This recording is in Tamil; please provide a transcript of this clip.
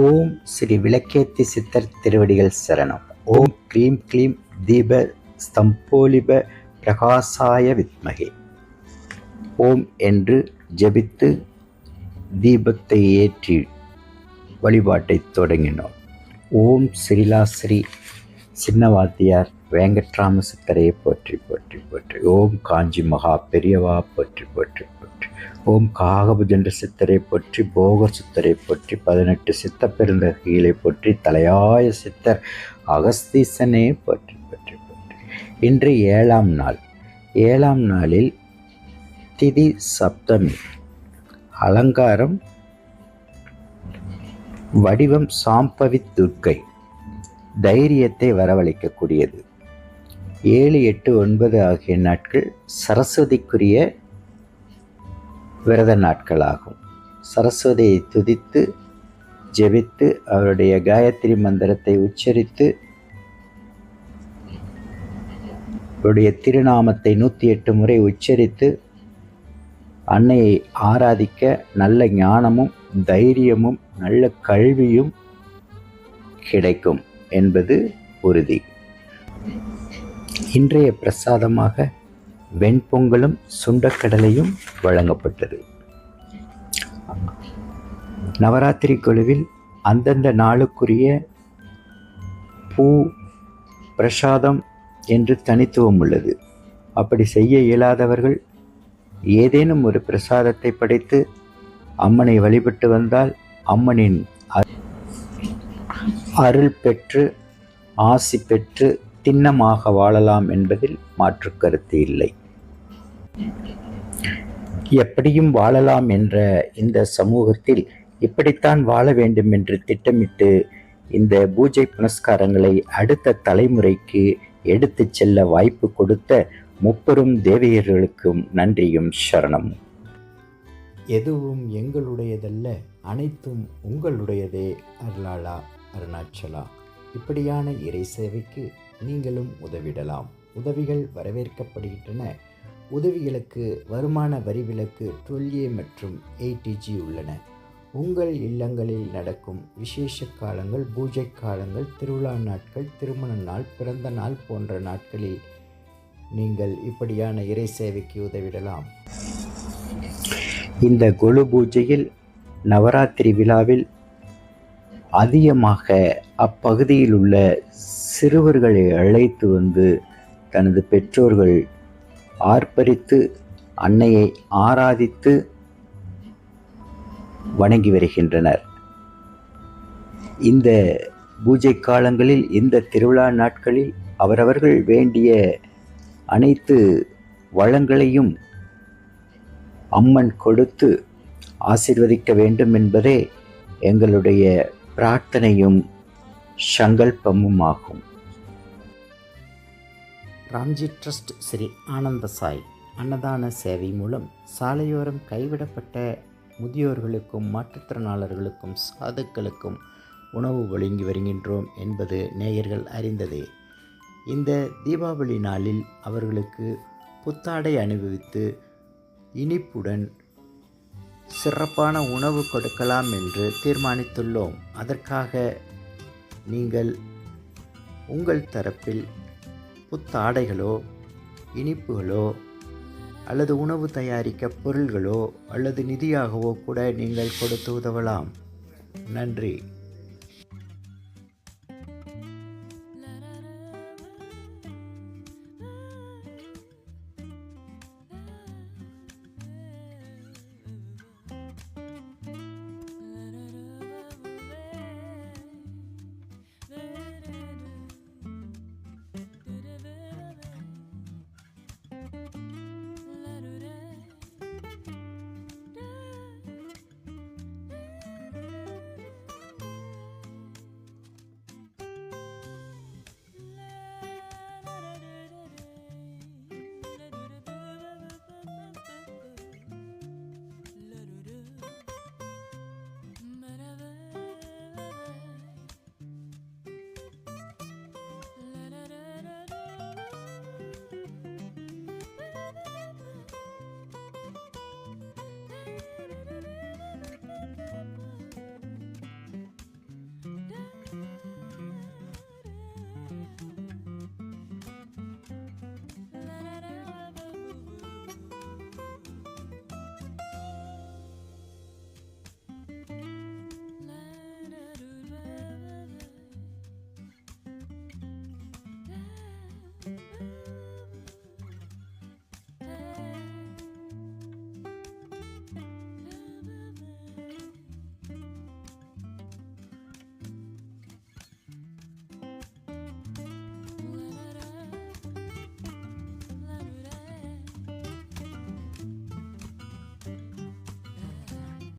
ஓம் ஸ்ரீ விளக்கேத்தி சித்தர் திருவடிகள் சரணம். ஓம் க்ளீம் க்ளீம் தீப ஸ்தம்போலிப பிரகாசாய வித்மகே. ஓம் என்று ஜெபித்து தீபத்தை ஏற்றி வழிபாட்டை தொடங்கினோம். ஓம் ஸ்ரீலாஸ்ரீ சின்ன வாத்தியார் வேங்கட்ராம சித்தரையை போற்றி போற்றி போற்றி. ஓம் காஞ்சி மகா பெரியவா போற்றி போற்றி போற்றி. ஓம் காகபுஜண்ட சித்தரை போற்றி போகர் சித்தரை போற்றி பதினெட்டு சித்த பெருந்தகைகளை போற்றி தலையாய சித்தர் அகஸ்தீசனே போற்றி போற்றி போற்றி. இன்று ஏழாம் நாள். ஏழாம் நாளில் திதி சப்தமி. அலங்காரம் வடிவம் சாம்பவி துர்க்கை. தைரியத்தை வரவழைக்கக்கூடியது. ஏழு எட்டு ஒன்பது ஆகிய நாட்கள் சரஸ்வதிக்குரிய விரத நாட்களாகும். சரஸ்வதியை துதித்து ஜெபித்து அவருடைய காயத்ரி மந்திரத்தை உச்சரித்து அவருடைய திருநாமத்தை நூற்றி எட்டு முறை உச்சரித்து அன்னையை ஆராதிக்க நல்ல ஞானமும் தைரியமும் நல்ல கல்வியும் கிடைக்கும். என்பது உறுதி. இன்றைய பிரசாதமாக வெண்பொங்கலும் சுண்டக்கடலையும் வழங்கப்பட்டது. நவராத்திரி குழுவில் அந்தந்த நாளுக்குரிய பூ பிரசாதம் என்று தனித்துவம் உள்ளது. அப்படி செய்ய இயலாதவர்கள் ஏதேனும் ஒரு பிரசாதத்தை படைத்து அம்மனை வழிபட்டு வந்தால் அம்மனின் அருள் பெற்று ஆசி பெற்று திண்ணமாக வாழலாம் என்பதில் மாற்று கருத்து இல்லை. எப்படியும் வாழலாம் என்ற இந்த சமூகத்தில் இப்படித்தான் வாழ வேண்டும் என்று திட்டமிட்டு இந்த பூஜை புனஸ்காரங்களை அடுத்த தலைமுறைக்கு எடுத்துச் செல்ல வாய்ப்பு கொடுத்த முப்பெரும் தேவியர்களுக்கும் நன்றியும் சரணம். எதுவும் எங்களுடையதல்ல அனைத்தும் உங்களுடையதே அருளாளா. அருணாச்சலா. இப்படியான இறை சேவைக்கு நீங்களும் உதவிடலாம். உதவிகள் வரவேற்கப்படுகின்றன. உதவிகளுக்கு வருமான வரி விலக்கு டுவெல்ஏ மற்றும் ஏடிஜி உள்ளன. உங்கள் இல்லங்களில் நடக்கும் விசேஷ காலங்கள் பூஜை காலங்கள் திருவிழா நாட்கள் திருமண நாள் பிறந்த நாள் போன்ற நாட்களில் நீங்கள் இப்படியான இறை சேவைக்கு உதவிடலாம். இந்த குழு பூஜையில் நவராத்திரி விழாவில் அதிகமாக அப்பகுதியில் உள்ள சிறுவர்களை அழைத்து வந்து தனது பெற்றோர்கள் ஆர்ப்பரித்து அன்னையை ஆராதித்து வணங்கி வருகின்றனர். இந்த பூஜை காலங்களில் இந்த திருவிழா நாட்களில் அவரவர்கள் வேண்டிய அனைத்து வளங்களையும் அம்மன் கொடுத்து ஆசிர்வதிக்க வேண்டும் என்பதே எங்களுடைய பிரார்த்தனையும் சங்கல்பமுமாகும். ராம்ஜி ட்ரஸ்ட் ஸ்ரீ ஆனந்தசாய் அன்னதான சேவை மூலம் சாலையோரம் கைவிடப்பட்ட முதியோர்களுக்கும் மாற்றுத்திறனாளர்களுக்கும் சாதுக்களுக்கும் உணவு வழங்கி வருகின்றோம் என்பது நேயர்கள் அறிந்ததே. இந்த தீபாவளி நாளில் அவர்களுக்கு புத்தாடை அணிவித்து இனிப்புடன் சிறப்பான உணவு கொடுக்கலாம் என்று தீர்மானித்துள்ளோம். அதற்காக நீங்கள் உங்கள் தரப்பில் புத்தாடைகளோ இனிப்புகளோ அல்லது உணவு தயாரிக்க பொருள்களோ அல்லது நிதியாகவோ கூட நீங்கள் கொடுத்து உதவலாம். நன்றி.